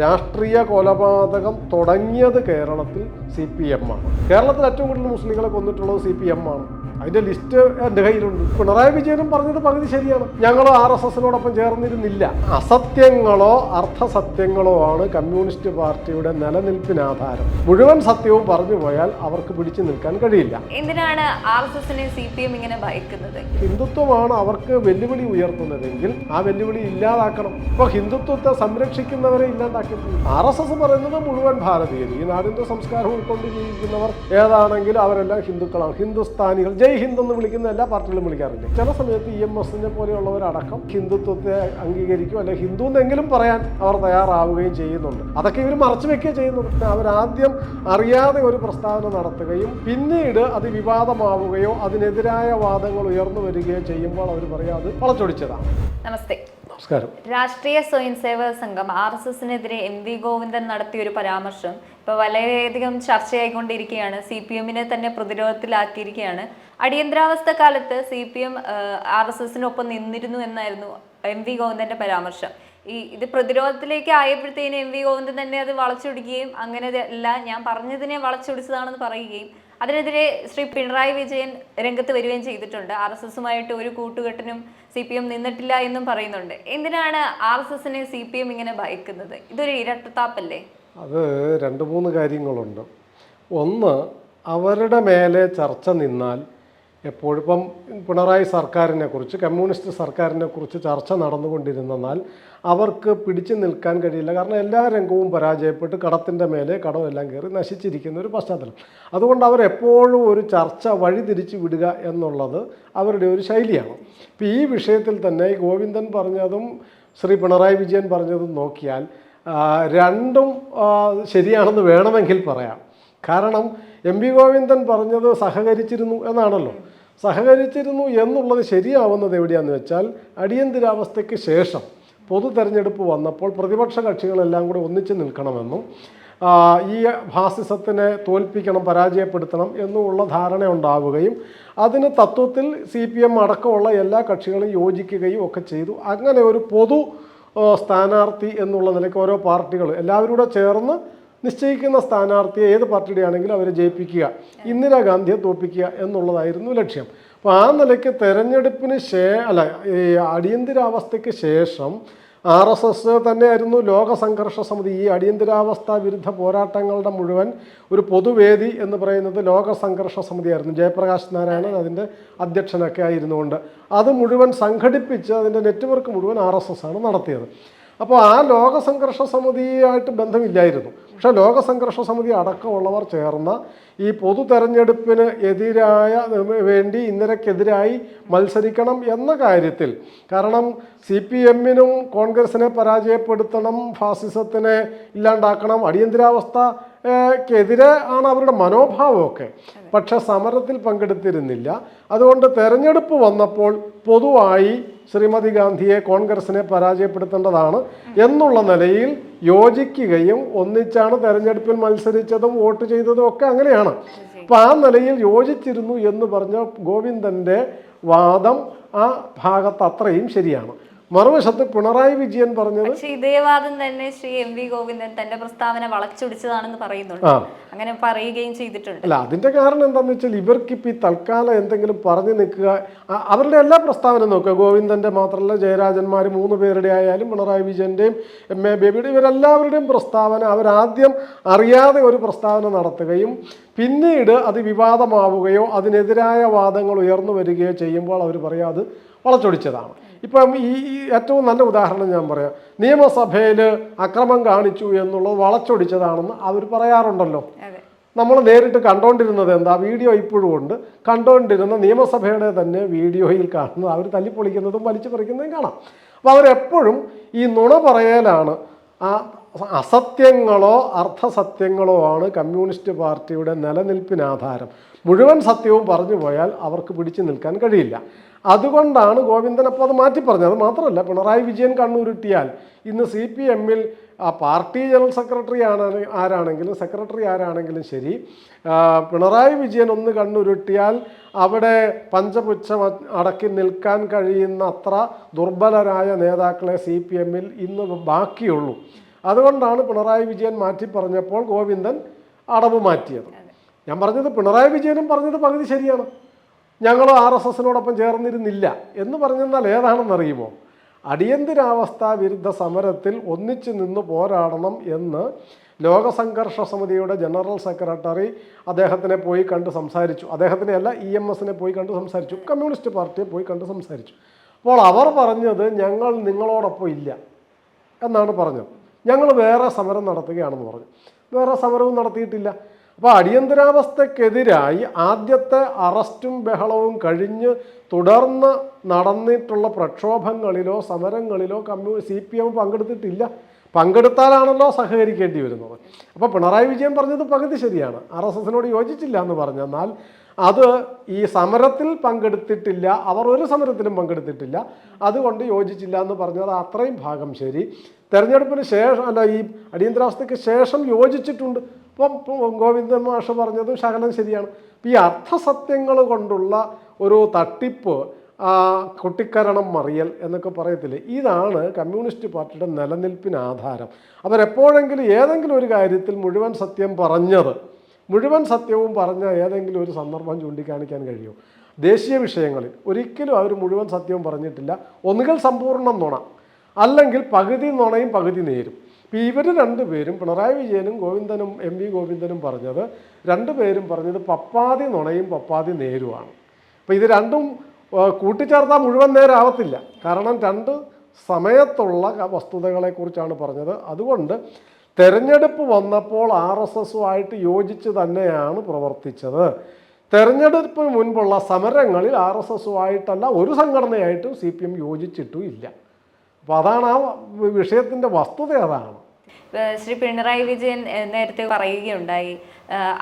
രാഷ്ട്രീയ കൊലപാതകം തുടങ്ങിയത് കേരളത്തിൽ സി പി എം ആണ്. കേരളത്തിൽ ഏറ്റവും കൂടുതൽ മുസ്ലിങ്ങളെ കൊന്നിട്ടുള്ളത് സി പി എം ആണ്. അതിന്റെ ലിസ്റ്റ് എന്റെ കയ്യിലുണ്ട്. പിണറായി വിജയനും പറഞ്ഞത് പകുതി ശരിയാണ്. ഞങ്ങൾ ആർ എസ് എസിനോടൊപ്പം ചേർന്നിരുന്നില്ല. അസത്യങ്ങളോ അർത്ഥസത്യങ്ങളോ ആണ് കമ്മ്യൂണിസ്റ്റ് പാർട്ടിയുടെ നിലനിൽപ്പിന് ആധാരം മുഴുവൻ സത്യവും പറഞ്ഞു പോയാൽ അവർക്ക് പിടിച്ചു നിൽക്കാൻ കഴിയില്ല. എന്തിനാണ് ആർ എസ് എസിനെ സി പി എം ഇങ്ങനെ ഭയക്കുന്നത്? ഹിന്ദുത്വമാണ് അവർക്ക് വെല്ലുവിളി ഉയർത്തുന്നതെങ്കിൽ ആ വെല്ലുവിളി ഇല്ലാതാക്കണം. ഇപ്പൊ ഹിന്ദുത്വത്തെ സംരക്ഷിക്കുന്നവരെ ഇല്ലാതാക്കി ആർ എസ് എസ് പറയുന്നത് മുഴുവൻ ഭാരതീയർ. ഈ നാടിന്റെ സംസ്കാരം ഉൾക്കൊണ്ട് ജീവിക്കുന്നവർ ഏതാണെങ്കിലും അവരെല്ലാം ഹിന്ദുക്കളാണ്. ഹിന്ദുസ്ഥാനികൾ. ജയ് ഹിന്ദ് എന്ന് വിളിക്കുന്ന എല്ലാ പാർട്ടികളും വിളിക്കാറില്ല? ചില സമയത്ത് ഇ എം എസിനെ പോലെയുള്ളവരടക്കം ഹിന്ദുത്വത്തെ അംഗീകരിക്കും അല്ലെ ഹിന്ദു എന്നെങ്കിലും പറയാൻ അവർ തയ്യാറാവുകയും ചെയ്യുന്നുണ്ട്. അതൊക്കെ ഇവർ മറച്ചു വെക്കുകയും ചെയ്യുന്നുണ്ട്. അവരാദ്യം അറിയാതെ ഒരു പ്രസ്താവന നടത്തുകയും പിന്നീട് അത് വിവാദമാവുകയോ അതിനെതിരായ വാദങ്ങൾ ഉയർന്നു വരികയോ ചെയ്യുമ്പോൾ അവർ പറയും അത് വളച്ചൊടിച്ചതാണ് നമസ്തേ. നമസ്കാരം. രാഷ്ട്രീയ സ്വയം സേവക സംഘം ആർ എസ് എസിനെതിരെ എം വി ഗോവിന്ദൻ നടത്തിയ ഒരു പരാമർശം ഇപ്പൊ വളരെയധികം ചർച്ചയായിക്കൊണ്ടിരിക്കുകയാണ്. സി പി എമ്മിനെ തന്നെ പ്രതിരോധത്തിലാക്കിയിരിക്കുകയാണ്. അടിയന്തരാവസ്ഥ കാലത്ത് C P M R S എസിനൊപ്പം നിന്നിരുന്നു എന്നായിരുന്നു എം വി ഗോവിന്ദന്റെ പരാമർശം. ഈ ഇത് പ്രതിരോധത്തിലേക്ക് ആയപ്പോഴത്തേനും എം വി ഗോവിന്ദൻ തന്നെ അത് വളച്ചൊടിക്കുകയും അങ്ങനെ അല്ല ഞാൻ പറഞ്ഞതിനെ വളച്ചൊടിച്ചതാണെന്ന് പറയുകയും അതിനെതിരെ ശ്രീ പിണറായി വിജയൻ രംഗത്ത് വരികയും ചെയ്തിട്ടുണ്ട്. ആർ എസ് എസുമായിട്ട് ഒരു കൂട്ടുകെട്ടിനും സി പി എം നിന്നിട്ടില്ല എന്നും പറയുന്നുണ്ട്. എന്തിനാണ് ആർ എസ് എസിനെ സി പി എം ഇങ്ങനെ ഭയക്കുന്നത്? ഇതൊരു ഇരട്ടത്താപ്പല്ലേ? അത് രണ്ട് മൂന്ന് കാര്യങ്ങളുണ്ട്. ഒന്ന് അവരുടെ മേലെ ചർച്ച നിന്നാൽ എപ്പോഴും ഇപ്പം പിണറായി സർക്കാരിനെ കുറിച്ച് കമ്മ്യൂണിസ്റ്റ് സർക്കാരിനെ കുറിച്ച് ചർച്ച നടന്നുകൊണ്ടിരുന്നാൽ അവർക്ക് പിടിച്ചു നിൽക്കാൻ കഴിയില്ല. കാരണം എല്ലാ രംഗവും പരാജയപ്പെട്ട് കടത്തിന്റെ മേലെ കടമെല്ലാം കയറി നശിച്ചിരിക്കുന്ന ഒരു പശ്ചാത്തലം. അതുകൊണ്ട് അവർ എപ്പോഴും ഒരു ചർച്ച വഴിതിരിച്ചു വിടുക എന്നുള്ളത് അവരുടെ ഒരു ശൈലിയാണ്. ഇപ്പം ഈ വിഷയത്തിൽ തന്നെ ഗോവിന്ദൻ പറഞ്ഞതും ശ്രീ പിണറായി വിജയൻ പറഞ്ഞതും നോക്കിയാൽ രണ്ടും ശരിയാണെന്ന് വേണമെങ്കിൽ പറയാം. കാരണം എം വി ഗോവിന്ദൻ പറഞ്ഞത് സഹകരിച്ചിരുന്നു എന്നാണല്ലോ. സഹകരിച്ചിരുന്നു എന്നുള്ളത് ശരിയാവുന്നത് എവിടെയാണെന്ന് വെച്ചാൽ അടിയന്തരാവസ്ഥയ്ക്ക് ശേഷം. പൊതു തെരഞ്ഞെടുപ്പ് വന്നപ്പോൾ പ്രതിപക്ഷ കക്ഷികളെല്ലാം കൂടെ ഒന്നിച്ച് നിൽക്കണമെന്നും ഈ ഫാസിസത്തിനെ തോൽപ്പിക്കണം പരാജയപ്പെടുത്തണം എന്നുമുള്ള ധാരണ ഉണ്ടാവുകയും അതിന് തത്വത്തിൽ സി പി എം അടക്കമുള്ള എല്ലാ കക്ഷികളും യോജിക്കുകയും ഒക്കെ ചെയ്തു. അങ്ങനെ ഒരു പൊതു സ്ഥാനാർത്ഥി എന്നുള്ള നിലയ്ക്ക് ഓരോ പാർട്ടികൾ എല്ലാവരും കൂടെ ചേർന്ന് നിശ്ചയിക്കുന്ന സ്ഥാനാർത്ഥിയെ ഏത് പാർട്ടിയുടെ ആണെങ്കിലും അവരെ ജയിപ്പിക്കുക ഇന്ദിരാഗാന്ധിയെ തോൽപ്പിക്കുക എന്നുള്ളതായിരുന്നു ലക്ഷ്യം. അപ്പോൾ ആ നിലയ്ക്ക് തെരഞ്ഞെടുപ്പിന് ശേ അല്ല ഈ അടിയന്തരാവസ്ഥയ്ക്ക് ശേഷം ആർ എസ് എസ് തന്നെയായിരുന്നു ലോക സംഘർഷ സമിതി. ഈ അടിയന്തരാവസ്ഥ വിരുദ്ധ പോരാട്ടങ്ങളുടെ മുഴുവൻ ഒരു പൊതുവേദി എന്ന് പറയുന്നത് ലോക സംഘർഷ സമിതിയായിരുന്നു. ജയപ്രകാശ് നാരായണൻ അതിന്റെ അധ്യക്ഷനൊക്കെ ആയിരുന്നുകൊണ്ട്. അത് മുഴുവൻ സംഘടിപ്പിച്ച് അതിന്റെ നെറ്റ്വർക്ക് മുഴുവൻ ആർ എസ് എസ് ആണ് നടത്തിയത്. അപ്പോൾ ആ ലോകസംഘർഷ സമിതിയായിട്ട് ബന്ധമില്ലായിരുന്നു. പക്ഷേ ലോകസംഘർഷ സമിതി അടക്കമുള്ളവർ ചേർന്ന ഈ പൊതു തെരഞ്ഞെടുപ്പിന് എതിരായ വേണ്ടി ഇന്ദിരക്കെതിരായി മത്സരിക്കണം എന്ന കാര്യത്തിൽ. കാരണം സി പി എമ്മിനും കോൺഗ്രസിനെ പരാജയപ്പെടുത്തണം ഫാസിസത്തിനെ ഇല്ലാണ്ടാക്കണം അടിയന്തരാവസ്ഥ ക്കെതിരെ ആണ് അവരുടെ മനോഭാവമൊക്കെ. പക്ഷെ സമരത്തിൽ പങ്കെടുത്തിരുന്നില്ല. അതുകൊണ്ട് തെരഞ്ഞെടുപ്പ് വന്നപ്പോൾ പൊതുവായി ശ്രീമതി ഗാന്ധിയെ കോൺഗ്രസിനെ പരാജയപ്പെടുത്തേണ്ടതാണ് എന്നുള്ള നിലയിൽ യോജിക്കുകയും ഒന്നിച്ചാണ് തെരഞ്ഞെടുപ്പിൽ മത്സരിച്ചതും വോട്ട് ചെയ്തതും ഒക്കെ അങ്ങനെയാണ്. അപ്പം ആ നിലയിൽ യോജിച്ചിരുന്നു എന്ന് പറഞ്ഞ ഗോവിന്ദന്റെ വാദം ആ ഭാഗത്ത് അത്രയും ശരിയാണ്. മറുവശത്ത് പിണറായി വിജയൻ പറഞ്ഞത് ഇതേവാദം ഇതേ വാദം തന്നെ ശ്രീ എം വി ഗോവിന്ദൻ തന്റെ പ്രസ്താവന വളച്ചൊടിച്ചതാണെന്ന് പറയുന്നുണ്ട്. അങ്ങനെ പറയുകയും ചെയ്തിട്ടുണ്ട്. അല്ല അതിന്റെ കാരണം എന്താണെന്ന് വെച്ചാൽ ഇവർക്ക് ഇപ്പം ഈ തൽക്കാലം എന്തെങ്കിലും പറഞ്ഞു നിൽക്കുക അവരുടെ എല്ലാ പ്രസ്താവന നോക്കുക. ഗോവിന്ദന്റെ മാത്രമല്ല ജയരാജന്മാർ മൂന്ന് പേരുടെ ആയാലും പിണറായി വിജയന്റെയും എം എ ബേബിയുടെ ഇവരെല്ലാവരുടെയും പ്രസ്താവന അവരാദ്യം അറിയാതെ ഒരു പ്രസ്താവന നടത്തുകയും പിന്നീട് അത് വിവാദമാവുകയോ അതിനെതിരായ വാദങ്ങൾ ഉയർന്നു വരികയോ ചെയ്യുമ്പോൾ അവർ പറയാം അത് വളച്ചൊടിച്ചതാണ്. ഇപ്പം ഈ ഏറ്റവും നല്ല ഉദാഹരണം ഞാൻ പറയാം. നിയമസഭയിൽ അക്രമം കാണിച്ചു എന്നുള്ളത് വളച്ചൊടിച്ചതാണെന്ന് അവർ പറയാറുണ്ടല്ലോ. നമ്മൾ നേരിട്ട് കണ്ടുകൊണ്ടിരുന്നത് എന്താ? വീഡിയോ ഇപ്പോഴും ഉണ്ട്. കണ്ടുകൊണ്ടിരുന്ന നിയമസഭയുടെ തന്നെ വീഡിയോയിൽ കാണുന്നത് അവർ തല്ലിപ്പൊളിക്കുന്നതും വലിച്ചു പറിക്കുന്നതും കാണാം. അപ്പോൾ അവരെപ്പോഴും ഈ നുണ പറയലാണ് ആ അസത്യങ്ങളോ അർത്ഥസത്യങ്ങളോ ആണ് കമ്മ്യൂണിസ്റ്റ് പാർട്ടിയുടെ നിലനിൽപ്പിന് ആധാരം. മുഴുവൻ സത്യവും പറഞ്ഞു പോയാൽ അവർക്ക് പിടിച്ചു നിൽക്കാൻ കഴിയില്ല. അതുകൊണ്ടാണ് ഗോവിന്ദൻ അപ്പോൾ അത് മാറ്റി പറഞ്ഞത്. അത് മാത്രമല്ല പിണറായി വിജയൻ കണ്ണൂരിട്ടിയാൽ ഇന്ന് സി പി എമ്മിൽ ആ പാർട്ടി ജനറൽ സെക്രട്ടറി ആണ് ആരാണെങ്കിലും സെക്രട്ടറി ആരാണെങ്കിലും ശരി പിണറായി വിജയൻ ഒന്ന് കണ്ണുരുട്ടിയാൽ അവിടെ പഞ്ചപുച്ഛം അടക്കി നിൽക്കാൻ കഴിയുന്ന അത്ര ദുർബലരായ നേതാക്കളെ സി പി എമ്മിൽ ഇന്ന് ബാക്കിയുള്ളൂ. അതുകൊണ്ടാണ് പിണറായി വിജയൻ മാറ്റി പറഞ്ഞപ്പോൾ ഗോവിന്ദൻ അടവ് മാറ്റിയത്. ഞാൻ പറഞ്ഞത് പിണറായി വിജയനും പറഞ്ഞത് പകുതി ശരിയാണ്. ഞങ്ങൾ ആർ എസ് എസിനോടൊപ്പം ചേർന്നിരുന്നില്ല എന്ന് പറഞ്ഞെന്നാൽ ഏതാണെന്നറിയുമോ? അടിയന്തരാവസ്ഥ വിരുദ്ധ സമരത്തിൽ ഒന്നിച്ചു നിന്ന് പോരാടണം എന്ന് ലോകസംഘർഷ സമിതിയുടെ ജനറൽ സെക്രട്ടറി അദ്ദേഹത്തിനെ പോയി കണ്ട് സംസാരിച്ചു. അദ്ദേഹത്തിനെ അല്ല ഇ എം എസിനെ പോയി കണ്ട് സംസാരിച്ചു. കമ്മ്യൂണിസ്റ്റ് പാർട്ടിയെ പോയി കണ്ട് സംസാരിച്ചു. അപ്പോൾ അവർ പറഞ്ഞത് ഞങ്ങൾ നിങ്ങളോടൊപ്പം ഇല്ല എന്നാണ് പറഞ്ഞത്. ഞങ്ങൾ വേറെ സമരം നടത്തുകയാണെന്ന് പറഞ്ഞു. വേറെ സമരവും നടത്തിയിട്ടില്ല. അപ്പോൾ അടിയന്തരാവസ്ഥക്കെതിരായി ആദ്യത്തെ അറസ്റ്റും ബഹളവും കഴിഞ്ഞ് തുടർന്ന് നടന്നിട്ടുള്ള പ്രക്ഷോഭങ്ങളിലോ സമരങ്ങളിലോ കമ്മ്യൂ സി പി എം പങ്കെടുത്തിട്ടില്ല. പങ്കെടുത്താലാണല്ലോ സഹകരിക്കേണ്ടി വരുന്നത്. അപ്പോൾ പിണറായി വിജയൻ പറഞ്ഞത് പകുതി ശരിയാണ്. ആർ എസ് എസിനോട് യോജിച്ചില്ല എന്ന് പറഞ്ഞെന്നാൽ അത് ഈ സമരത്തിൽ പങ്കെടുത്തിട്ടില്ല അവർ ഒരു സമരത്തിലും പങ്കെടുത്തിട്ടില്ല. അതുകൊണ്ട് യോജിച്ചില്ല എന്ന് പറഞ്ഞത് അത്രയും ഭാഗം ശരി. തെരഞ്ഞെടുപ്പിന് ശേഷം അല്ല ഈ അടിയന്തരാവസ്ഥയ്ക്ക് ശേഷം യോജിച്ചിട്ടുണ്ട്. ഇപ്പം ഗോവിന്ദൻ മാഷ് പറഞ്ഞതും ശകലം ശരിയാണ്. ഈ അർത്ഥസത്യങ്ങൾ കൊണ്ടുള്ള ഒരു തട്ടിപ്പ് കുട്ടിക്കരണം മറിയൽ എന്നൊക്കെ പറയത്തില്ലേ? ഇതാണ് കമ്മ്യൂണിസ്റ്റ് പാർട്ടിയുടെ നിലനിൽപ്പിന് ആധാരം. അവരെപ്പോഴെങ്കിലും ഏതെങ്കിലും ഒരു കാര്യത്തിൽ മുഴുവൻ സത്യം പറഞ്ഞത് മുഴുവൻ സത്യവും പറഞ്ഞ ഏതെങ്കിലും ഒരു സന്ദർഭം ചൂണ്ടിക്കാണിക്കാൻ കഴിയുമോ ദേശീയ വിഷയങ്ങളിൽ ഒരിക്കലും അവർ മുഴുവൻ സത്യവും പറഞ്ഞിട്ടില്ല. ഒന്നുകിൽ സമ്പൂർണം നുണ അല്ലെങ്കിൽ പകുതി നുണയും പകുതി നേരും. ഇപ്പം ഇവർ രണ്ടുപേരും പിണറായി വിജയനും ഗോവിന്ദനും എം വി ഗോവിന്ദനും പറഞ്ഞത് രണ്ടുപേരും പറഞ്ഞത് പപ്പാതി നുണയും പപ്പാതി നേരുമാണ് അപ്പോൾ ഇത് രണ്ടും കൂട്ടിച്ചേർത്താൽ മുഴുവൻ നേരാവത്തില്ല. കാരണം രണ്ട് സമയത്തുള്ള വസ്തുതകളെക്കുറിച്ചാണ് പറഞ്ഞത്. അതുകൊണ്ട് തെരഞ്ഞെടുപ്പ് വന്നപ്പോൾ ആർ എസ് എസുമായിട്ട് യോജിച്ച് തന്നെയാണ് പ്രവർത്തിച്ചത്. തെരഞ്ഞെടുപ്പ് മുൻപുള്ള സമരങ്ങളിൽ ആർ എസ് എസുമായിട്ടല്ല ഒരു സംഘടനയായിട്ടും സി പി എം യോജിച്ചിട്ടും ഇല്ല. അപ്പോൾ അതാണ് ആ വിഷയത്തിന്റെ വസ്തുത അതാണ്. ശ്രീ പിണറായി വിജയൻ നേരത്തെ പറയുകയുണ്ടായി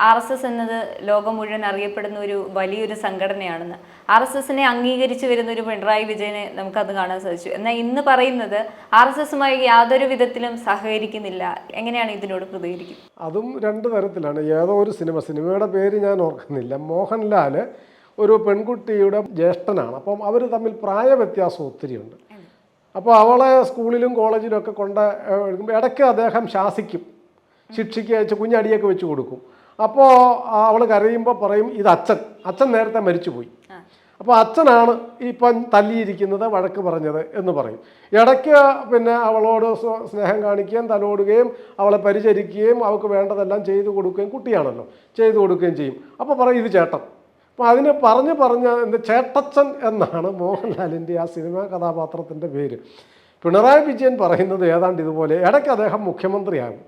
ആർ എസ് എസ് എന്നത് ലോകം മുഴുവൻ അറിയപ്പെടുന്ന ഒരു വലിയൊരു സംഘടനയാണെന്ന്. ആർ എസ് എസിനെ അംഗീകരിച്ചു വരുന്ന ഒരു പിണറായി വിജയനെ നമുക്കത് കാണാൻ സാധിച്ചു. എന്നാൽ ഇന്ന് പറയുന്നത് ആർ എസ് എസുമായി യാതൊരു വിധത്തിലും സഹകരിക്കുന്നില്ല. എങ്ങനെയാണ് ഇതിനോട് പ്രതികരിക്കുന്നത്? അതും രണ്ട് തരത്തിലാണ്. ഏതോ ഒരു സിനിമ സിനിമയുടെ പേര് ഞാൻ ഓർക്കുന്നില്ല. മോഹൻലാൽ ഒരു പെൺകുട്ടിയുടെ ജ്യേഷ്ഠനാണ്. അപ്പം അവർ തമ്മിൽ പ്രായ വ്യത്യാസം ഒത്തിരിയുണ്ട്. അപ്പോൾ അവളെ സ്കൂളിലും കോളേജിലും ഒക്കെ കൊണ്ട് എടുക്കുമ്പോൾ ഇടയ്ക്ക് അദ്ദേഹം ശാസിക്കും. ശിക്ഷിക്കുക വെച്ച് കുഞ്ഞടിയൊക്കെ വെച്ച് കൊടുക്കും. അപ്പോൾ അവൾ കരയുമ്പോൾ പറയും ഇത് അച്ഛൻ. അച്ഛൻ നേരത്തെ മരിച്ചുപോയി. അപ്പോൾ അച്ഛനാണ് ഇപ്പം തല്ലിയിരിക്കുന്നത് വഴക്ക് പറഞ്ഞത് എന്ന് പറയും. ഇടയ്ക്ക് പിന്നെ അവളോട് സ്നേഹം കാണിക്കുകയും തലോടുകയും അവളെ പരിചരിക്കുകയും അവൾക്ക് വേണ്ടതെല്ലാം ചെയ്തു കൊടുക്കുകയും കുട്ടിയാണല്ലോ ചെയ്തു കൊടുക്കുകയും ചെയ്യും. അപ്പോൾ പറയും ഇത് ചേട്ടൻ. അപ്പോൾ അതിന് പറഞ്ഞ് പറഞ്ഞ് എന്ത് ചേട്ടച്ചൻ എന്നാണ് മോഹൻലാലിന്റെ ആ സിനിമാ കഥാപാത്രത്തിന്റെ പേര്. പിണറായി വിജയൻ പറയുന്നത് ഏതാണ്ട് ഇതുപോലെ ഇടയ്ക്ക് അദ്ദേഹം മുഖ്യമന്ത്രിയാകും.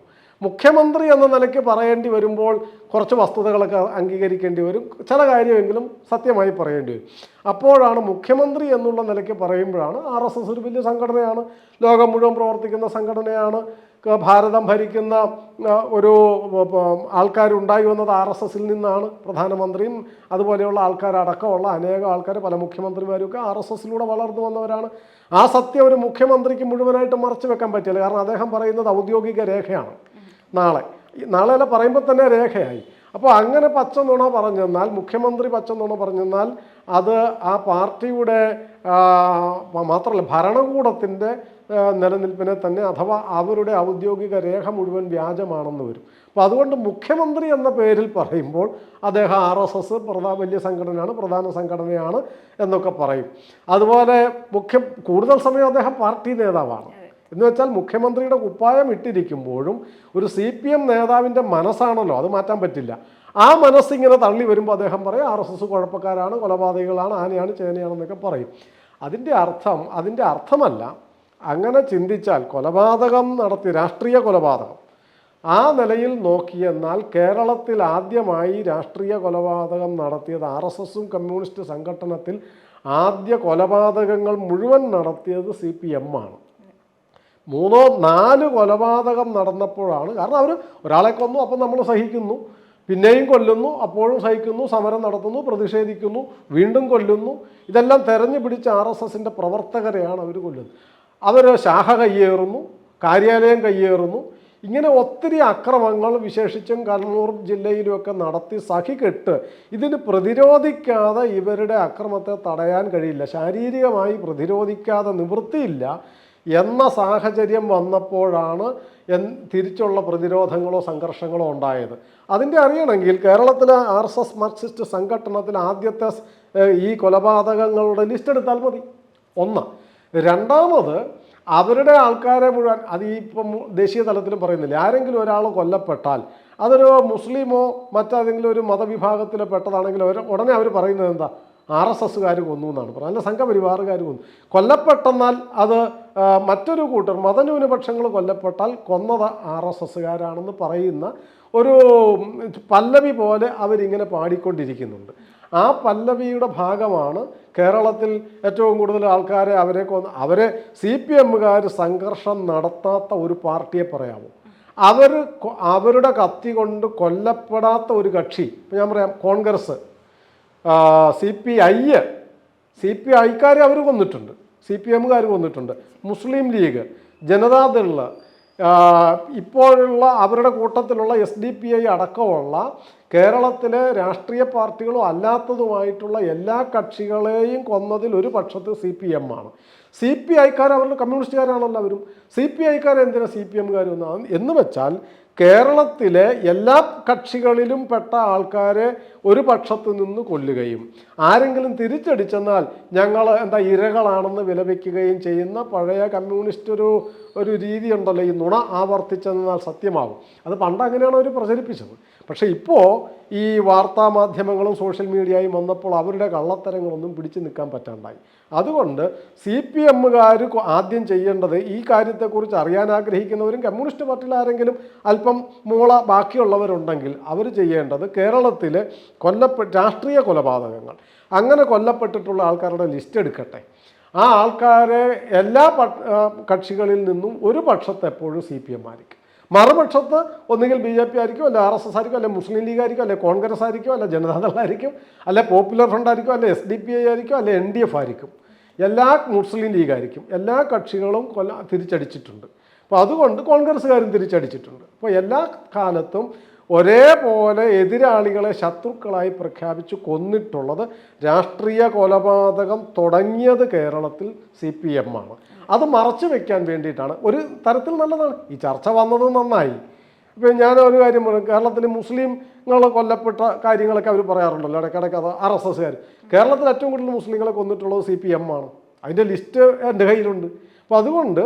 മുഖ്യമന്ത്രി എന്ന നിലയ്ക്ക് പറയേണ്ടി വരുമ്പോൾ കുറച്ച് വസ്തുതകളൊക്കെ അംഗീകരിക്കേണ്ടി വരും. ചില കാര്യമെങ്കിലും സത്യമായി പറയേണ്ടി വരും. അപ്പോഴാണ് മുഖ്യമന്ത്രി എന്നുള്ള നിലയ്ക്ക് പറയുമ്പോഴാണ് ആർ എസ് എസ് ഒരു വലിയ സംഘടനയാണ്. ലോകം മുഴുവൻ പ്രവർത്തിക്കുന്ന സംഘടനയാണ്. ഭാരതം ഭരിക്കുന്ന ഒരു ആൾക്കാരുണ്ടായി വന്നത് ആർ എസ് എസിൽ നിന്നാണ് പ്രധാനമന്ത്രിയും അതുപോലെയുള്ള ആൾക്കാരടക്കമുള്ള അനേകം ആൾക്കാർ പല മുഖ്യമന്ത്രിമാരും ഒക്കെ ആർ എസ് എസിലൂടെ വളർന്നു വന്നവരാണ്. ആ സത്യം ഒരു മുഖ്യമന്ത്രിക്ക് മുഴുവനായിട്ട് മറച്ചു വെക്കാൻ പറ്റില്ല. കാരണം അദ്ദേഹം പറയുന്നത് ഔദ്യോഗിക രേഖയാണ്. നാളെ. നാളെ അല്ല പറയുമ്പോൾ തന്നെ രേഖയായി. അപ്പോൾ അങ്ങനെ പച്ച നുണ പറഞ്ഞെന്നാൽ മുഖ്യമന്ത്രി പച്ച നുണ പറഞ്ഞെന്നാൽ അത് ആ പാർട്ടിയുടെ മാത്രമല്ല ഭരണകൂടത്തിന്റെ നിലനിൽപ്പിനെ തന്നെ അഥവാ അവരുടെ ഔദ്യോഗിക രേഖ മുഴുവൻ വ്യാജമാണെന്ന് വരും. അപ്പോൾ അതുകൊണ്ട് മുഖ്യമന്ത്രി എന്ന പേരിൽ പറയുമ്പോൾ അദ്ദേഹം ആർ എസ് എസ് പ്രധാന വലിയ സംഘടനയാണ് പ്രധാന സംഘടനയാണ് എന്നൊക്കെ പറയും. അതുപോലെ മുഖ്യ കൂടുതൽ സമയം അദ്ദേഹം പാർട്ടി നേതാവാണ്. എന്ന് വെച്ചാൽ മുഖ്യമന്ത്രിയുടെ കുപ്പായം ഇട്ടിരിക്കുമ്പോഴും ഒരു സി പി എം നേതാവിന്റെ മനസ്സാണല്ലോ അത് മാറ്റാൻ പറ്റില്ല. ആ മനസ്സിങ്ങനെ തള്ളി വരുമ്പോൾ അദ്ദേഹം പറയും ആർ എസ് എസ് കുഴപ്പക്കാരാണ് കൊലപാതകികളാണ് ആനയാണ് ചേനയാണെന്നൊക്കെ പറയും. അതിന്റെ അർത്ഥം അതിന്റെ അർത്ഥമല്ല അങ്ങനെ ചിന്തിച്ചാൽ കൊലപാതകം നടത്തി രാഷ്ട്രീയ കൊലപാതകം. ആ നിലയിൽ നോക്കിയെന്നാൽ കേരളത്തിൽ ആദ്യമായി രാഷ്ട്രീയ കൊലപാതകം നടത്തിയത് ആർ എസ് എസും കമ്മ്യൂണിസ്റ്റ് സംഘടനത്തിൽ ആദ്യ കൊലപാതകങ്ങൾ മുഴുവൻ നടത്തിയത് സി പി എം ആണ്. മൂന്നോ നാല് കൊലപാതകം നടന്നപ്പോഴാണ് കാരണം അവർ ഒരാളെ കൊന്നു അപ്പം നമ്മൾ സഹിക്കുന്നു. പിന്നെയും കൊല്ലുന്നു അപ്പോഴും സഹിക്കുന്നു സമരം നടത്തുന്നു പ്രതിഷേധിക്കുന്നു വീണ്ടും കൊല്ലുന്നു. ഇതെല്ലാം തെരഞ്ഞു പിടിച്ച ആർ എസ് എസിന്റെ പ്രവർത്തകരെയാണ് അവർ കൊല്ലുന്നത്. അവർ ശാഖ കയ്യേറുന്നു കാര്യാലയം കയ്യേറുന്നു. ഇങ്ങനെ ഒത്തിരി അക്രമങ്ങൾ വിശേഷിച്ചും കണ്ണൂർ ജില്ലയിലുമൊക്കെ നടത്തി സഖി കെട്ട് ഇതിന് പ്രതിരോധിക്കാതെ ഇവരുടെ അക്രമത്തെ തടയാൻ കഴിയില്ല. ശാരീരികമായി പ്രതിരോധിക്കാതെ നിവൃത്തിയില്ല എന്ന സാഹചര്യം വന്നപ്പോഴാണ് എൻ തിരിച്ചുള്ള പ്രതിരോധങ്ങളോ സംഘർഷങ്ങളോ ഉണ്ടായത്. അതിന്റെ അറിയണമെങ്കിൽ കേരളത്തിലെ ആർ എസ് എസ് മാർക്സിസ്റ്റ് സംഘടനത്തിൽ ആദ്യത്തെ ഈ കൊലപാതകങ്ങളുടെ ലിസ്റ്റ് എടുത്താൽ മതി. ഒന്ന് രണ്ടാമത് അവരുടെ ആൾക്കാരെ മുഴുവൻ അത് ഈ ഇപ്പം ദേശീയ തലത്തിലും പറയുന്നില്ല ആരെങ്കിലും ഒരാൾ കൊല്ലപ്പെട്ടാൽ അതൊരു മുസ്ലിമോ മറ്റേതെങ്കിലും ഒരു മതവിഭാഗത്തിലെ പെട്ടതാണെങ്കിൽ അവർ ഉടനെ അവർ പറയുന്നത് എന്താ ആർ എസ് എസ്സുകാർ കൊന്നു എന്നാണ് പറയുന്നത് അല്ല സംഘപരിവാറുകാർ കൊന്നു. കൊല്ലപ്പെട്ടെന്നാൽ അത് മറ്റൊരു കൂട്ടർ മതന്യൂനപക്ഷങ്ങൾ കൊല്ലപ്പെട്ടാൽ കൊന്നത് ആർ എസ് എസ്സുകാരാണെന്ന് പറയുന്ന ഒരു പല്ലവി പോലെ അവരിങ്ങനെ പാടിക്കൊണ്ടിരിക്കുന്നുണ്ട്. ആ പല്ലവിയുടെ ഭാഗമാണ് കേരളത്തിൽ ഏറ്റവും കൂടുതൽ ആൾക്കാരെ അവരെ കൊന്ന് അവരെ സി പി എമ്മുകാർ സംഘർഷം നടത്താത്ത ഒരു പാർട്ടിയെ പറയാമോ? അവർ അവരുടെ കത്തി കൊണ്ട് കൊല്ലപ്പെടാത്ത ഒരു കക്ഷി ഇപ്പം ഞാൻ പറയാം Congress C P I C P ഐക്കാർ അവർ കൊന്നിട്ടുണ്ട് സി പി എമ്മുകാർ കൊന്നിട്ടുണ്ട് മുസ്ലിം ലീഗ് ജനതാദൾ ഇപ്പോഴുള്ള അവരുടെ കൂട്ടത്തിലുള്ള എസ് ഡി പി ഐ അടക്കമുള്ള കേരളത്തിലെ രാഷ്ട്രീയ പാർട്ടികളും അല്ലാത്തതുമായിട്ടുള്ള എല്ലാ കക്ഷികളെയും കൊന്നതിൽ ഒരു പക്ഷത്ത് സി പി എം ആണ്. സി പി ഐക്കാർ അവരുടെ കമ്മ്യൂണിസ്റ്റുകാരാണല്ലോ അവരും. സി പി ഐക്കാർ എന്തിനാ സി പി എംകാർ എന്നാണ് എന്ന് വെച്ചാൽ കേരളത്തിലെ എല്ലാ കക്ഷികളിലും പെട്ട ആൾക്കാരെ ഒരു പക്ഷത്ത് നിന്ന് കൊല്ലുകയും ആരെങ്കിലും തിരിച്ചടിച്ചെന്നാൽ ഞങ്ങൾ എന്താ ഇരകളാണെന്ന് വിലപിക്കുകയും ചെയ്യുന്ന പഴയ കമ്മ്യൂണിസ്റ്റ് ഒരു ഒരു രീതി ഉണ്ടല്ലോ ഈ നുണ ആവർത്തിച്ചെന്നാൽ സത്യമാകും അത് പണ്ട് അങ്ങനെയാണ് അവർ പ്രചരിപ്പിച്ചത്. പക്ഷേ ഇപ്പോൾ ഈ വാർത്താ മാധ്യമങ്ങളും സോഷ്യൽ മീഡിയയും വന്നപ്പോൾ അവരുടെ കള്ളത്തരങ്ങളൊന്നും പിടിച്ചു നിൽക്കാൻ പറ്റാണ്ടായി. അതുകൊണ്ട് സി പി എമ്മുകാർ ആദ്യം ചെയ്യേണ്ടത് ഈ കാര്യത്തെക്കുറിച്ച് അറിയാൻ ആഗ്രഹിക്കുന്നവരും കമ്മ്യൂണിസ്റ്റ് പാർട്ടിയിൽ ആരെങ്കിലും അല്പം മൂള ബാക്കിയുള്ളവരുണ്ടെങ്കിൽ അവർ ചെയ്യേണ്ടത് കേരളത്തിലെ കൊല്ലപ്പെട്ട രാഷ്ട്രീയ കൊലപാതകങ്ങൾ. അങ്ങനെ കൊല്ലപ്പെട്ടിട്ടുള്ള ആൾക്കാരുടെ ലിസ്റ്റ് എടുക്കട്ടെ. ആ ആൾക്കാരെ എല്ലാ കക്ഷികളിൽ നിന്നും ഒരു പക്ഷത്ത് എപ്പോഴും സി പി എം ആയിരിക്കും. മറുപക്ഷത്ത് ഒന്നുകിൽ ബി ജെ പി ആയിരിക്കും അല്ലെ ആർ എസ് എസ് ആയിരിക്കും അല്ലെ മുസ്ലിം ലീഗ് ആയിരിക്കും അല്ലെ കോൺഗ്രസ് ആയിരിക്കും അല്ലെ ജനതാദൾ ആയിരിക്കും അല്ലെ പോപ്പുലർ ഫ്രണ്ട് ആയിരിക്കും അല്ലെ എസ് ഡി പി ഐ ആയിരിക്കും അല്ലെ എൻ ഡി എഫ് ആയിരിക്കും. എല്ലാ മുസ്ലിം ലീഗായിരിക്കും. എല്ലാ കക്ഷികളും കൊല്ല തിരിച്ചടിച്ചിട്ടുണ്ട്. അപ്പോൾ അതുകൊണ്ട് കോൺഗ്രസ്സുകാരും തിരിച്ചടിച്ചിട്ടുണ്ട്. അപ്പോൾ എല്ലാ കാലത്തും ഒരേപോലെ എതിരാളികളെ ശത്രുക്കളായി പ്രഖ്യാപിച്ച് കൊന്നിട്ടുള്ളത് രാഷ്ട്രീയ കൊലപാതകം തുടങ്ങിയത് കേരളത്തിൽ സി പി എം ആണ്. അത് മറച്ചു വെക്കാൻ വേണ്ടിയിട്ടാണ്. ഒരു തരത്തിൽ നല്ലതാണ്. ഈ ചർച്ച വന്നത് നന്നായി. ഇപ്പം ഞാൻ ഒരു കാര്യം പറയും. കേരളത്തിൽ മുസ്ലിങ്ങൾ കൊല്ലപ്പെട്ട കാര്യങ്ങളൊക്കെ അവർ പറയാറുണ്ടല്ലോ. ഇടയ്ക്കിടയ്ക്ക് അത് ആർ എസ് എസ്സുകാർ കേരളത്തിൽ ഏറ്റവും കൂടുതൽ മുസ്ലിങ്ങളെ കൊന്നിട്ടുള്ളത് സി പി എം ആണ്. അതിന്റെ ലിസ്റ്റ് എന്റെ കയ്യിലുണ്ട്. അപ്പോൾ അതുകൊണ്ട്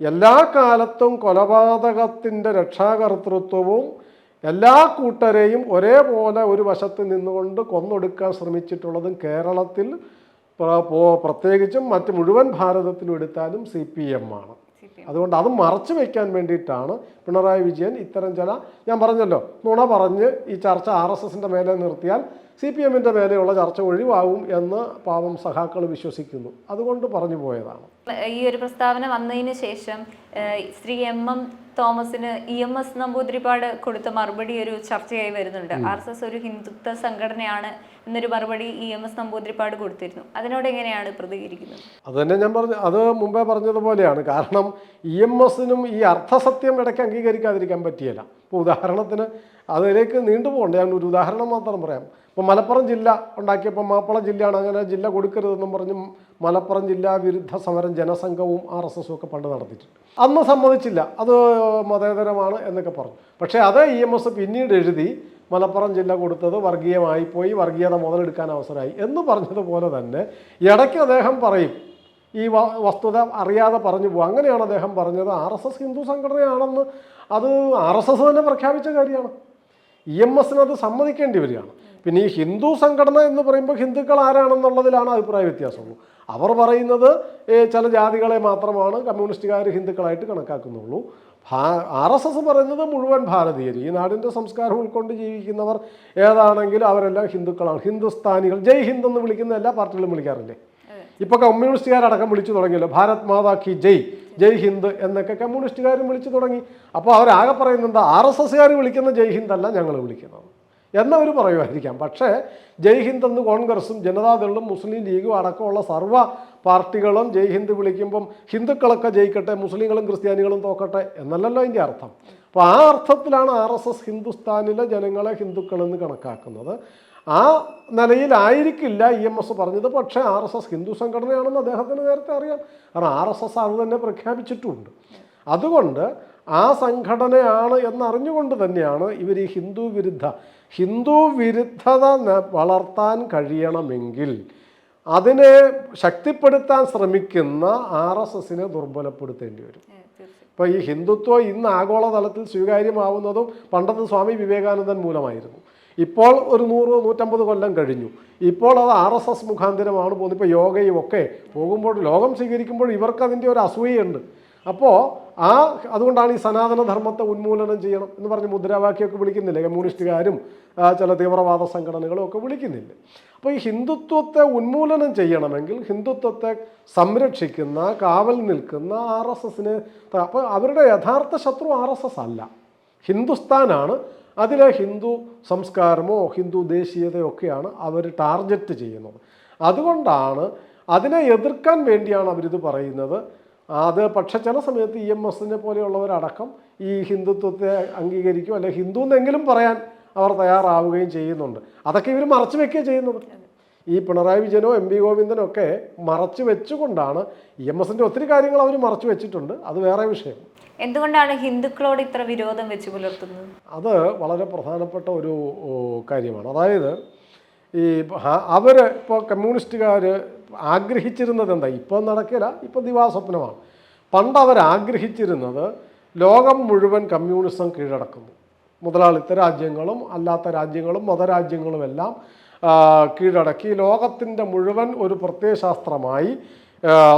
എല്ലാ കാലത്തും കൊലപാതകത്തിന്റെ രക്ഷാകർത്തൃത്വവും എല്ലാ കൂട്ടരെയും ഒരേപോലെ ഒരു വശത്ത് നിന്നുകൊണ്ട് കൊന്നൊടുക്കാൻ ശ്രമിച്ചിട്ടുള്ളതും കേരളത്തിൽ പ്രത്യേകിച്ചും മറ്റ് മുഴുവൻ ഭാരതത്തിലും എടുത്താലും സി പി എം ആണ്. അതുകൊണ്ട് അത് മറച്ചു വെക്കാൻ വേണ്ടിയിട്ടാണ് പിണറായി വിജയൻ ഇത്തരം ചില ഞാൻ പറഞ്ഞല്ലോ നുണ പറഞ്ഞ് ഈ ചർച്ച ആർ എസ് എസിന്റെ മേലെ നിർത്തിയാൽ സി പി എമ്മിന്റെ മേലെയുള്ള ചർച്ച ഒഴിവാകും എന്ന് പാവം സഖാക്കൾ വിശ്വസിക്കുന്നു. അതുകൊണ്ട് പറഞ്ഞു പോയതാണ്. ഈ ഒരു പ്രസ്താവന വന്നതിന് ശേഷം ശ്രീ എം എം തോമസിന് ഇ എം എസ് നമ്പൂതിരിപ്പാട് കൊടുത്ത മറുപടി ഒരു ചർച്ചയായി വരുന്നുണ്ട്. ആർ എസ് എസ് ഒരു ഹിന്ദുത്വ സംഘടനയാണ് എന്നൊരു മറുപടി ഇ എം എസ് നമ്പൂതിരിപ്പാട് കൊടുത്തിരുന്നു. അതിനോട് എങ്ങനെയാണ് പ്രതികരിക്കുന്നത്? അത് തന്നെ ഞാൻ പറഞ്ഞു അത് മുമ്പേ പറഞ്ഞതുപോലെയാണ്. കാരണം ഇ എം എസിനും ഈ അർത്ഥസത്യം ഇടയ്ക്ക് അംഗീകരിക്കാതിരിക്കാൻ പറ്റിയല്ല. ഇപ്പോൾ ഉദാഹരണത്തിന് അതിലേക്ക് നീണ്ടുപോകണ്ട. ഞാൻ ഒരു ഉദാഹരണം മാത്രം പറയാം. ഇപ്പോൾ മലപ്പുറം ജില്ല ഉണ്ടാക്കിയപ്പോൾ മാപ്പള ജില്ലയാണ്. അങ്ങനെ ജില്ല കൊടുക്കരുതെന്നും പറഞ്ഞ് മലപ്പുറം ജില്ലാ വിരുദ്ധ സമരം ജനസംഘവും ആർ എസ് എസും ഒക്കെ പണ്ട് നടത്തിയിട്ടുണ്ട്. അന്ന് സമ്മതിച്ചില്ല. അത് മതേതരമാണ് എന്നൊക്കെ പറഞ്ഞു. പക്ഷേ അതേ ഇ എം എസ് പിന്നീട് എഴുതി മലപ്പുറം ജില്ല കൊടുത്തത് വർഗീയമായി പോയി വർഗീയത മുതലെടുക്കാൻ അവസരമായി എന്ന് പറഞ്ഞതുപോലെ തന്നെ ഇടയ്ക്ക് അദ്ദേഹം പറയും ഈ വസ്തുത അറിയാതെ പറഞ്ഞു പോകും അങ്ങനെയാണ് അദ്ദേഹം പറഞ്ഞത്. ആർ എസ് എസ് ഹിന്ദു സംഘടനയാണെന്ന്. അത് ആർ എസ് എസ് തന്നെ പ്രഖ്യാപിച്ച കാര്യമാണ്. ഇ എം എസിനത് സമ്മതിക്കേണ്ടി വരികയാണ്. പിന്നെ ഈ ഹിന്ദു സംഘടന എന്ന് പറയുമ്പോൾ ഹിന്ദുക്കൾ ആരാണെന്നുള്ളതിലാണ് അഭിപ്രായ വ്യത്യാസമുള്ളൂ. അവർ പറയുന്നത് ചില ജാതികളെ മാത്രമാണ് കമ്മ്യൂണിസ്റ്റുകാർ ഹിന്ദുക്കളായിട്ട് കണക്കാക്കുന്നുള്ളൂ. ആർ എസ് എസ് പറയുന്നത് മുഴുവൻ ഭാരതീയർ ഈ നാടിന്റെ സംസ്കാരം ഉൾക്കൊണ്ട് ജീവിക്കുന്നവർ ഏതാണെങ്കിലും അവരെല്ലാം ഹിന്ദുക്കളാണ്. ഹിന്ദുസ്ഥാനികൾ ജയ് ഹിന്ദ് എന്ന് വിളിക്കുന്ന എല്ലാ പാർട്ടികളും വിളിക്കാറില്ലേ? ഇപ്പോൾ കമ്മ്യൂണിസ്റ്റുകാരടക്കം വിളിച്ചു തുടങ്ങിയല്ലോ. ഭാരത് മാതാ കി ജയ് ജയ് ഹിന്ദ് എന്നൊക്കെ കമ്മ്യൂണിസ്റ്റുകാരും വിളിച്ചു തുടങ്ങി. അപ്പോൾ അവരാകെ പറയുന്നത് ആർ എസ് എസ്സുകാർ വിളിക്കുന്ന ജയ് ഹിന്ദ് അല്ല ഞങ്ങൾ വിളിക്കുന്നത്. എന്നവർ പറയുമായിരിക്കാം. പക്ഷേ ജയ് ഹിന്ദ് എന്ന് കോൺഗ്രസും ജനതാദളും മുസ്ലിം ലീഗും അടക്കമുള്ള സർവ പാർട്ടികളും ജയ് ഹിന്ദ് വിളിക്കുമ്പം ഹിന്ദുക്കളൊക്കെ ജയിക്കട്ടെ മുസ്ലിങ്ങളും ക്രിസ്ത്യാനികളും തോക്കട്ടെ എന്നല്ലല്ലോ അതിന്റെ അർത്ഥം. അപ്പോൾ ആ അർത്ഥത്തിലാണ് ആർ എസ് എസ് ഹിന്ദുസ്ഥാനിലെ ജനങ്ങളെ ഹിന്ദുക്കളെന്ന് കണക്കാക്കുന്നത്. ആ നിലയിലായിരിക്കില്ല ഇ എം എസ് പറഞ്ഞത്. പക്ഷേ ആർ എസ് എസ് ഹിന്ദു സംഘടനയാണെന്ന് അദ്ദേഹത്തിന് നേരത്തെ അറിയാം. കാരണം ആർ എസ് എസ് അത് തന്നെ പ്രഖ്യാപിച്ചിട്ടുമുണ്ട് അതുകൊണ്ട് ആ സംഘടനയാണ് എന്നറിഞ്ഞുകൊണ്ട് തന്നെയാണ് ഇവർ ഈ ഹിന്ദു വിരുദ്ധ ഹിന്ദു വിരുദ്ധത വളർത്താൻ കഴിയണമെങ്കിൽ അതിനെ ശക്തിപ്പെടുത്താൻ ശ്രമിക്കുന്ന ആർ എസ് എസിനെ ദുർബലപ്പെടുത്തേണ്ടി വരും. ഇപ്പോൾ ഈ ഹിന്ദുത്വം ഇന്ന് ആഗോളതലത്തിൽ സ്വീകാര്യമാവുന്നതും പണ്ടത്തെ സ്വാമി വിവേകാനന്ദൻ മൂലമായിരുന്നു. ഇപ്പോൾ ഒരു നൂറ് നൂറ്റമ്പത് കൊല്ലം കഴിഞ്ഞു. ഇപ്പോൾ അത് ആർ എസ് എസ് മുഖാന്തരമാണ് പോകുന്നത്. ഇപ്പോൾ യോഗയും ഒക്കെ പോകുമ്പോൾ ലോകം സ്വീകരിക്കുമ്പോൾ ഇവർക്ക് അതിന്റെ ഒരു അസൂയയുണ്ട്. അപ്പോൾ ആ അതുകൊണ്ടാണ് ഈ സനാതനധർമ്മത്തെ ഉന്മൂലനം ചെയ്യണം എന്ന് പറഞ്ഞ് മുദ്രാവാക്യമൊക്കെ വിളിക്കുന്നില്ലേ? കമ്മ്യൂണിസ്റ്റുകാരും ചില തീവ്രവാദ സംഘടനകളും ഒക്കെ വിളിക്കുന്നില്ല? അപ്പോൾ ഈ ഹിന്ദുത്വത്തെ ഉന്മൂലനം ചെയ്യണമെങ്കിൽ ഹിന്ദുത്വത്തെ സംരക്ഷിക്കുന്ന കാവൽ നിൽക്കുന്ന ആർ എസ് എസിന് അപ്പോൾ അവരുടെ യഥാർത്ഥ ശത്രു ആർ എസ് എസ് അല്ല. ഹിന്ദുസ്ഥാനാണ്. അതിലെ ഹിന്ദു സംസ്കാരമോ ഹിന്ദു ദേശീയതയോ ഒക്കെയാണ് അവർ ടാർഗറ്റ് ചെയ്യുന്നത്. അതുകൊണ്ടാണ് അതിനെ എതിർക്കാൻ വേണ്ടിയാണ് അവരിത് പറയുന്നത്. അത് പക്ഷെ ചില സമയത്ത് ഇ എം എസിനെ പോലെയുള്ളവരടക്കം ഈ ഹിന്ദുത്വത്തെ അംഗീകരിക്കും അല്ലെ ഹിന്ദു എന്നെങ്കിലും പറയാൻ അവർ തയ്യാറാവുകയും ചെയ്യുന്നുണ്ട്. അതൊക്കെ ഇവർ മറച്ചു വെക്കുകയും ചെയ്യുന്നത്. ഈ പിണറായി വിജയനോ എം പി ഗോവിന്ദനോ ഒക്കെ മറച്ചു വെച്ചുകൊണ്ടാണ് ഇ എം എസിന്റെ ഒത്തിരി കാര്യങ്ങൾ അവർ മറച്ചു വെച്ചിട്ടുണ്ട്. അത് വേറെ വിഷയം. എന്തുകൊണ്ടാണ് ഹിന്ദുക്കളോട് ഇത്ര വിരോധം വെച്ച് പുലർത്തുന്നത്? അത് വളരെ പ്രധാനപ്പെട്ട ഒരു കാര്യമാണ്. അതായത് ഈ അവർ ഇപ്പോൾ കമ്മ്യൂണിസ്റ്റുകാർ ആഗ്രഹിച്ചിരുന്നത് എന്താ ഇപ്പം നടക്കില്ല ഇപ്പം ദിവാസ്വപ്നമാണ്. പണ്ട് അവർ ആഗ്രഹിച്ചിരുന്നത് ലോകം മുഴുവൻ കമ്മ്യൂണിസം കീഴടക്കുന്നു. മുതലാളിത്ത രാജ്യങ്ങളും അല്ലാത്ത രാജ്യങ്ങളും മതരാജ്യങ്ങളുമെല്ലാം കീഴടക്കി ലോകത്തിന്റെ മുഴുവൻ ഒരു പ്രത്യയശാസ്ത്രമായി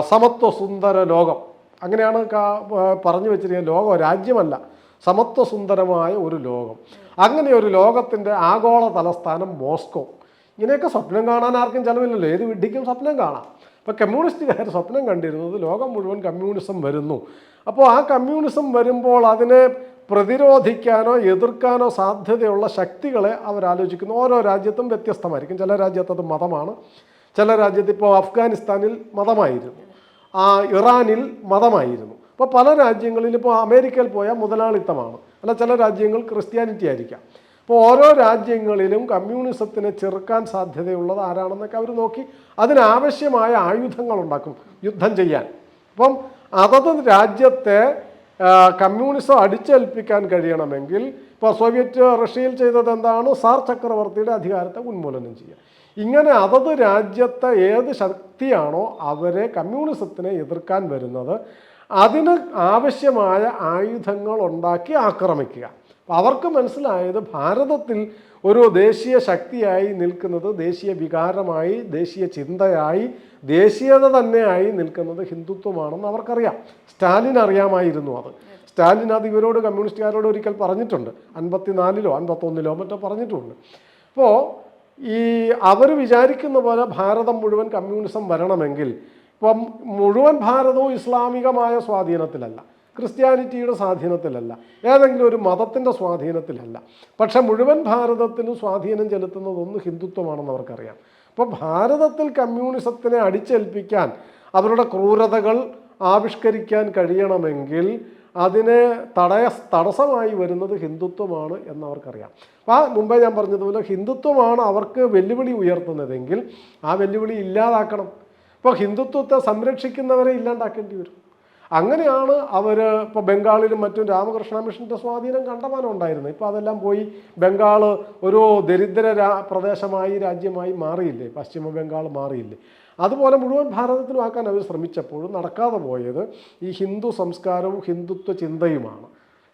സമത്വ സുന്ദര ലോകം. അങ്ങനെയാണ് പറഞ്ഞു വെച്ചിരിക്കുന്നത് ലോകം രാജ്യമല്ല സമത്വസുന്ദരമായ ഒരു ലോകം. അങ്ങനെ ഒരു ലോകത്തിന്റെ ആഗോള തലസ്ഥാനം മോസ്കോ. ഇങ്ങനെയൊക്കെ സ്വപ്നം കാണാൻ ആർക്കും ചിലവില്ലല്ലോ. ഏത് വിഡ്ഢിക്കും സ്വപ്നം കാണാം. അപ്പോൾ കമ്മ്യൂണിസ്റ്റുകാർ സ്വപ്നം കണ്ടിരുന്നത് ലോകം മുഴുവൻ കമ്മ്യൂണിസം വരുന്നു. അപ്പോൾ ആ കമ്മ്യൂണിസം വരുമ്പോൾ അതിനെ പ്രതിരോധിക്കാനോ എതിർക്കാനോ സാധ്യതയുള്ള ശക്തികളെ അവരാലോചിക്കുന്നു. ഓരോ രാജ്യത്തും വ്യത്യസ്തമായിരിക്കും. ചില രാജ്യത്ത് അത് മതമാണ്. ചില രാജ്യത്ത് ഇപ്പോൾ അഫ്ഗാനിസ്ഥാനിൽ മതമായിരുന്നു. ആ ഇറാനിൽ മതമായിരുന്നു. അപ്പോൾ പല രാജ്യങ്ങളിൽ ഇപ്പോൾ അമേരിക്കയിൽ പോയാൽ മുതലാളിത്തമാണ്. അല്ല ചില രാജ്യങ്ങൾ ക്രിസ്ത്യാനിറ്റി ആയിരിക്കാം. അപ്പോൾ ഓരോ രാജ്യങ്ങളിലും കമ്മ്യൂണിസത്തിനെ ചെറുക്കാൻ സാധ്യതയുള്ളത് ആരാണെന്നൊക്കെ അവർ നോക്കി. അതിനാവശ്യമായ ആയുധങ്ങൾ ഉണ്ടാക്കും യുദ്ധം ചെയ്യാൻ. അപ്പം അതത് രാജ്യത്തെ കമ്മ്യൂണിസം അടിച്ചേൽപ്പിക്കാൻ കഴിയണമെങ്കിൽ ഇപ്പോൾ സോവിയറ്റ് റഷ്യയിൽ ചെയ്തത് എന്താണ്? സാർ ചക്രവർത്തിയുടെ അധികാരത്തെ ഉന്മൂലനം ചെയ്യുക. ഇങ്ങനെ അതത് രാജ്യത്തെ ഏത് ശക്തിയാണോ അവരെ കമ്മ്യൂണിസത്തിനെ എതിർക്കാൻ വരുന്നത് അതിന് ആവശ്യമായ ആയുധങ്ങൾ ഉണ്ടാക്കി ആക്രമിക്കുക. അപ്പോൾ അവർക്ക് മനസ്സിലായത് ഭാരതത്തിൽ ഒരു ദേശീയ ശക്തിയായി നിൽക്കുന്നത് ദേശീയ വികാരമായി ദേശീയ ചിന്തയായി ദേശീയത തന്നെയായി നിൽക്കുന്നത് ഹിന്ദുത്വമാണെന്ന് അവർക്കറിയാം. സ്റ്റാലിൻ അറിയാമായിരുന്നു അത്. സ്റ്റാലിൻ അത് ഇവരോട് കമ്മ്യൂണിസ്റ്റുകാരോട് ഒരിക്കൽ പറഞ്ഞിട്ടുണ്ട്. അൻപത്തിനാലിലോ അൻപത്തൊന്നിലോ മറ്റോ പറഞ്ഞിട്ടുണ്ട്. അപ്പോൾ ഈ അവർ വിചാരിക്കുന്ന പോലെ ഭാരതം മുഴുവൻ കമ്മ്യൂണിസം വരണമെങ്കിൽ ഇപ്പം മുഴുവൻ ഭാരതവും ഇസ്ലാമികമായ സ്വാധീനത്തിലല്ല. ക്രിസ്ത്യാനിറ്റിയുടെ സ്വാധീനത്തിലല്ല. ഏതെങ്കിലും ഒരു മതത്തിന്റെ സ്വാധീനത്തിലല്ല. പക്ഷെ മുഴുവൻ ഭാരതത്തിനും സ്വാധീനം ചെലുത്തുന്നത് ഒന്ന് ഹിന്ദുത്വമാണെന്ന് അവർക്കറിയാം. അപ്പോൾ ഭാരതത്തിൽ കമ്മ്യൂണിസത്തിനെ അടിച്ചേൽപ്പിക്കാൻ അവരുടെ ക്രൂരതകൾ ആവിഷ്കരിക്കാൻ കഴിയണമെങ്കിൽ അതിനെ തടയ തടസ്സമായി വരുന്നത് ഹിന്ദുത്വമാണ് എന്നവർക്കറിയാം. അപ്പോൾ ആ മുമ്പേ ഞാൻ പറഞ്ഞതുപോലെ ഹിന്ദുത്വമാണ് അവർക്ക് വെല്ലുവിളി ഉയർത്തുന്നതെങ്കിൽ ആ വെല്ലുവിളി ഇല്ലാതാക്കണം. അപ്പോൾ ഹിന്ദുത്വത്തെ സംരക്ഷിക്കുന്നവരെ ഇല്ലാണ്ടാക്കേണ്ടി വരും. അങ്ങനെയാണ് അവർ ഇപ്പോൾ ബംഗാളിലും മറ്റും രാമകൃഷ്ണ മിഷന്റെ സ്വാധീനം കണ്ടമാനം ഉണ്ടായിരുന്നു ഇപ്പോൾ അതെല്ലാം പോയി ബംഗാൾ ഒരു ദരിദ്ര രാ പ്രദേശമായി രാജ്യമായി മാറിയില്ലേ? പശ്ചിമ ബംഗാൾ മാറിയില്ലേ? അതുപോലെ മുഴുവൻ ഭാരതത്തിലും ആക്കാൻ അവർ ശ്രമിച്ചപ്പോഴും നടക്കാതെ പോയത് ഈ ഹിന്ദു സംസ്കാരവും ഹിന്ദുത്വ ചിന്തയുമാണ്.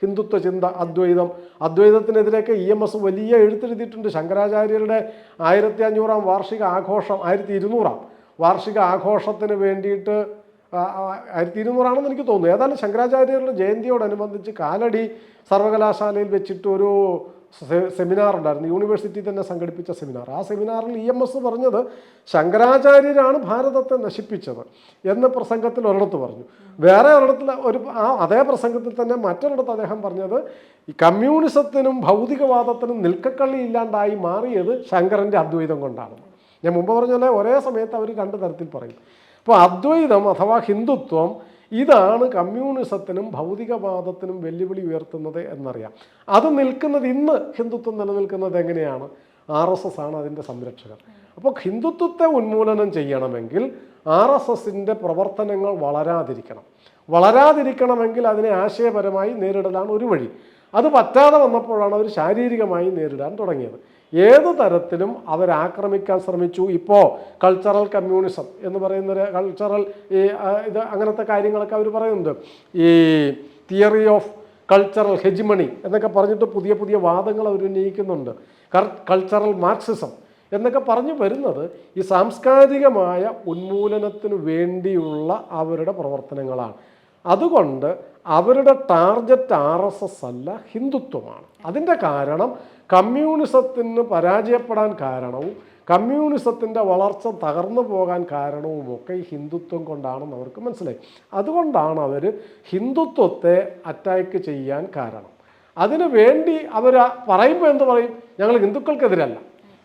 ഹിന്ദുത്വ ചിന്ത അദ്വൈതം അദ്വൈതത്തിനെതിരെയൊക്കെ ഇ എം എസ് വലിയ എഴുത്തെഴുതിയിട്ടുണ്ട് ശങ്കരാചാര്യരുടെ ആയിരത്തി അഞ്ഞൂറാം വാർഷിക ആഘോഷം ആയിരത്തി ഇരുന്നൂറാം വാർഷിക ആഘോഷത്തിന് വേണ്ടിയിട്ട് ആയിരത്തി ഇരുന്നൂറാണെന്ന് എനിക്ക് തോന്നുന്നു. ഏതായാലും ശങ്കരാചാര്യരുടെ ജയന്തിയോടനുബന്ധിച്ച് കാലടി സർവകലാശാലയിൽ വെച്ചിട്ട് ഒരു സെമിനാർ ഉണ്ടായിരുന്നു. യൂണിവേഴ്സിറ്റി തന്നെ സംഘടിപ്പിച്ച സെമിനാർ ആ സെമിനാറിൽ ഇ എം എസ് പറഞ്ഞത് ശങ്കരാചാര്യരാണ് ഭാരതത്തെ നശിപ്പിച്ചത് എന്ന പ്രസംഗത്തിൽ ഒരിടത്ത് പറഞ്ഞു. വേറെ ഒരിടത്തിൽ ഒരു ആ അതേ പ്രസംഗത്തിൽ തന്നെ മറ്റൊരിടത്ത് അദ്ദേഹം പറഞ്ഞത് ഈ കമ്മ്യൂണിസത്തിനും ഭൗതികവാദത്തിനും നിൽക്കക്കള്ളി ഇല്ലാണ്ടായി മാറിയത് ശങ്കരന്റെ അദ്വൈതം കൊണ്ടാണ്. ഞാൻ മുമ്പ് പറഞ്ഞ പോലെ ഒരേ സമയത്ത് അവർ രണ്ട് തരത്തിൽ പറയും. അപ്പോൾ അദ്വൈതം അഥവാ ഹിന്ദുത്വം ഇതാണ് കമ്മ്യൂണിസത്തിനും ഭൗതികവാദത്തിനും വെല്ലുവിളി ഉയർത്തുന്നത് എന്നറിയാം. അത് നിൽക്കുന്നത് ഇന്ന് ഹിന്ദുത്വം നിലനിൽക്കുന്നത് എങ്ങനെയാണ്? ആർ എസ് എസ് ആണ് അതിന്റെ സംരക്ഷകർ. അപ്പോൾ ഹിന്ദുത്വത്തെ ഉന്മൂലനം ചെയ്യണമെങ്കിൽ ആർ എസ് എസിന്റെ പ്രവർത്തനങ്ങൾ വളരാതിരിക്കണം. വളരാതിരിക്കണമെങ്കിൽ അതിനെ ആശയപരമായി നേരിടലാണ് ഒരു വഴി. അത് പറ്റാതെ വന്നപ്പോഴാണ് അവർ ശാരീരികമായി നേരിടാൻ തുടങ്ങിയത്. ഏത് തരത്തിലും അവരാക്രമിക്കാൻ ശ്രമിച്ചു. ഇപ്പോൾ കൾച്ചറൽ കമ്മ്യൂണിസം എന്ന് പറയുന്ന കൾച്ചറൽ ഈ ഇത് അങ്ങനത്തെ കാര്യങ്ങളൊക്കെ അവർ പറയുന്നുണ്ട്. ഈ തിയറി ഓഫ് കൾച്ചറൽ ഹെജിമണി എന്നൊക്കെ പറഞ്ഞിട്ട് പുതിയ പുതിയ വാദങ്ങൾ അവർ ഉന്നയിക്കുന്നുണ്ട്. കൾച്ചറൽ മാർക്സിസം എന്നൊക്കെ പറഞ്ഞു വരുന്നത് ഈ സാംസ്കാരികമായ ഉന്മൂലനത്തിനു വേണ്ടിയുള്ള അവരുടെ പ്രവർത്തനങ്ങളാണ്. അതുകൊണ്ട് അവരുടെ ടാർഗറ്റ് ആർ എസ് എസ് അല്ല ഹിന്ദുത്വമാണ്. അതിന്റെ കാരണം കമ്മ്യൂണിസത്തിന് പരാജയപ്പെടാൻ കാരണവും കമ്മ്യൂണിസത്തിന്റെ വളർച്ച തകർന്നു പോകാൻ കാരണവുമൊക്കെ ഈ ഹിന്ദുത്വം കൊണ്ടാണെന്ന് അവർക്ക് മനസ്സിലായി. അതുകൊണ്ടാണ് അവർ ഹിന്ദുത്വത്തെ അറ്റാക്ക് ചെയ്യാൻ കാരണം. അതിനു വേണ്ടി അവർ പറയുമ്പോൾ എന്ത് പറയും? ഞങ്ങൾ ഹിന്ദുക്കൾക്കെതിരല്ല.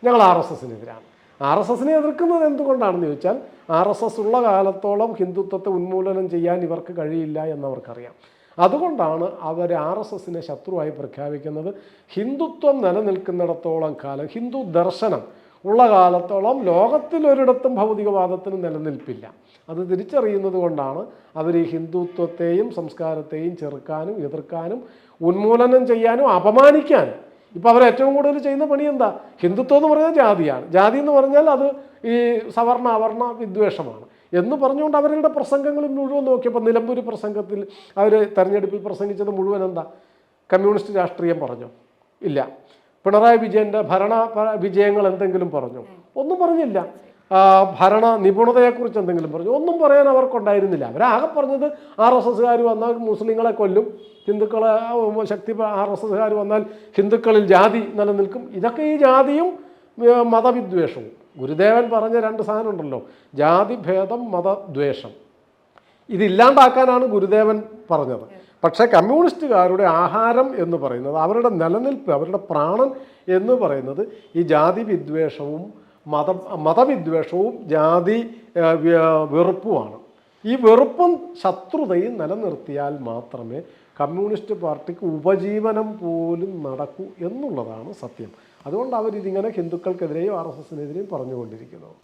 ഞങ്ങൾ ആർ എസ് എസിനെതിരാണ് ആർ എസ് എസിനെ എതിർക്കുന്നത് എന്തുകൊണ്ടാണെന്ന് ചോദിച്ചാൽ ആർ എസ് എസ് ഉള്ള കാലത്തോളം ഹിന്ദുത്വത്തെ ഉന്മൂലനം ചെയ്യാൻ ഇവർക്ക് കഴിയില്ല എന്നവർക്കറിയാം. അതുകൊണ്ടാണ് അവർ ആർ എസ് എസിനെ ശത്രുവായി പ്രഖ്യാപിക്കുന്നത്. ഹിന്ദുത്വം നിലനിൽക്കുന്നിടത്തോളം കാലം ഹിന്ദു ദർശനം ഉള്ള കാലത്തോളം ലോകത്തിൽ ഒരിടത്തും ഭൗതികവാദത്തിന് നിലനിൽപ്പില്ല. അത് തിരിച്ചറിയുന്നത് കൊണ്ടാണ് അവർ ഈ ഹിന്ദുത്വത്തെയും സംസ്കാരത്തെയും ചെറുക്കാനും എതിർക്കാനും ഉന്മൂലനം ചെയ്യാനും അപമാനിക്കാനും ഇപ്പോൾ അവർ ഏറ്റവും കൂടുതൽ ചെയ്യുന്ന പണി എന്താ? ഹിന്ദുത്വം എന്ന് പറഞ്ഞാൽ ജാതിയാണ്. ജാതി എന്ന് പറഞ്ഞാൽ അത് ഈ സവർണ അവർണ വിദ്വേഷമാണ്. എന്ന് പറഞ്ഞുകൊണ്ട് അവരുടെ പ്രസംഗങ്ങൾ മുഴുവൻ നോക്കിയപ്പോൾ നിലമ്പൂർ പ്രസംഗത്തിൽ അവർ തെരഞ്ഞെടുപ്പിൽ പ്രസംഗിച്ചത് മുഴുവൻ എന്താ? കമ്മ്യൂണിസ്റ്റ് രാഷ്ട്രീയം പറഞ്ഞു? ഇല്ല. പിണറായി വിജയന്റെ ഭരണ വിജയങ്ങൾ എന്തെങ്കിലും പറഞ്ഞു? ഒന്നും പറഞ്ഞില്ല. ഭരണ നിപുണതയെക്കുറിച്ച് എന്തെങ്കിലും പറഞ്ഞു? ഒന്നും പറയാൻ അവർക്കുണ്ടായിരുന്നില്ല. അവരാകെ പറഞ്ഞത് ആർ എസ് എസ്സുകാർ വന്നാൽ മുസ്ലിങ്ങളെ കൊല്ലും ഹിന്ദുക്കളെ ശക്തി ആർ എസ് എസ്സുകാർ വന്നാൽ ഹിന്ദുക്കളിൽ ജാതി നിലനിൽക്കും. ഇതൊക്കെ ഈ ജാതിയും മതവിദ്വേഷവും. ഗുരുദേവൻ പറഞ്ഞ രണ്ട് സാധനം ഉണ്ടല്ലോ ജാതിഭേദം മതദ്വേഷം. ഇതില്ലാണ്ടാക്കാനാണ് ഗുരുദേവൻ പറഞ്ഞത്. പക്ഷേ കമ്മ്യൂണിസ്റ്റുകാരുടെ ആഹാരം എന്ന് പറയുന്നത് അവരുടെ നിലനിൽപ്പ് അവരുടെ പ്രാണൻ എന്ന് പറയുന്നത് ഈ ജാതി വിദ്വേഷവും മത മതവിദ്വേഷവും ജാതി വെറുപ്പുമാണ്. ഈ വെറുപ്പും ശത്രുതയും നിലനിർത്തിയാൽ മാത്രമേ കമ്മ്യൂണിസ്റ്റ് പാർട്ടിക്ക് ഉപജീവനം പോലും നടക്കൂ എന്നുള്ളതാണ് സത്യം. അതുകൊണ്ട് അവരിതിങ്ങനെ ഹിന്ദുക്കൾക്കെതിരെയും ആർ എസ് എസിനെതിരെയും പറഞ്ഞുകൊണ്ടിരിക്കുന്നത്